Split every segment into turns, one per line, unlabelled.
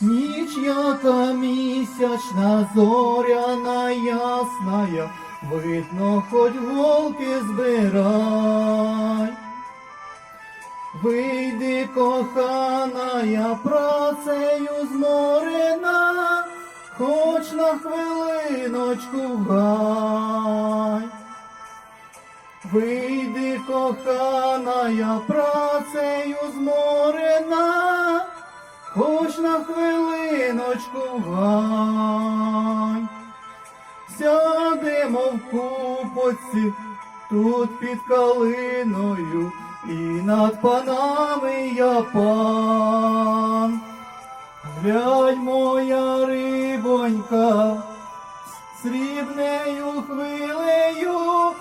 Ніч яка місячна, зоряна ясная, видно, хоть голки збирай. Вийди, кохана, я працею зморена, хоч на хвилиночку в гай. Вийди, кохана, я працею зморена, хоч на хвилиночку гай. Сядемо в купоці тут під калиною, і над панами я пан. Глянь, моя рибонька, срібнею хвилею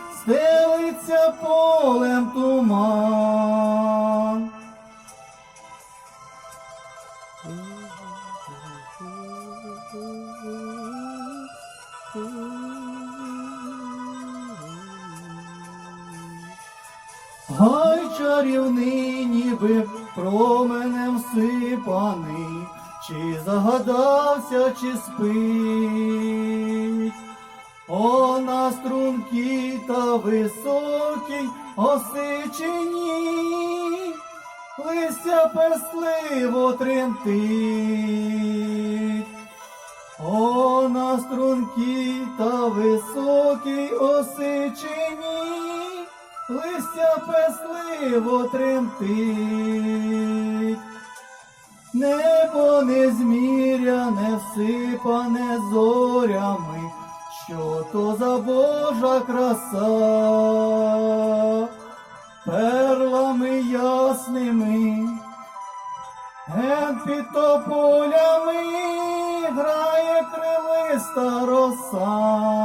Гай чарівний, ніби променем сипаний, чи загадався, чи спить. О, на стрункій та високій осичині, листя песливо тремтить. О, на стрункій та високій осичині, листя песливо тремтить. Небо незміряне, всипане зорями, що то за Божа краса, перлами ясними, ген під грає крилиста роса.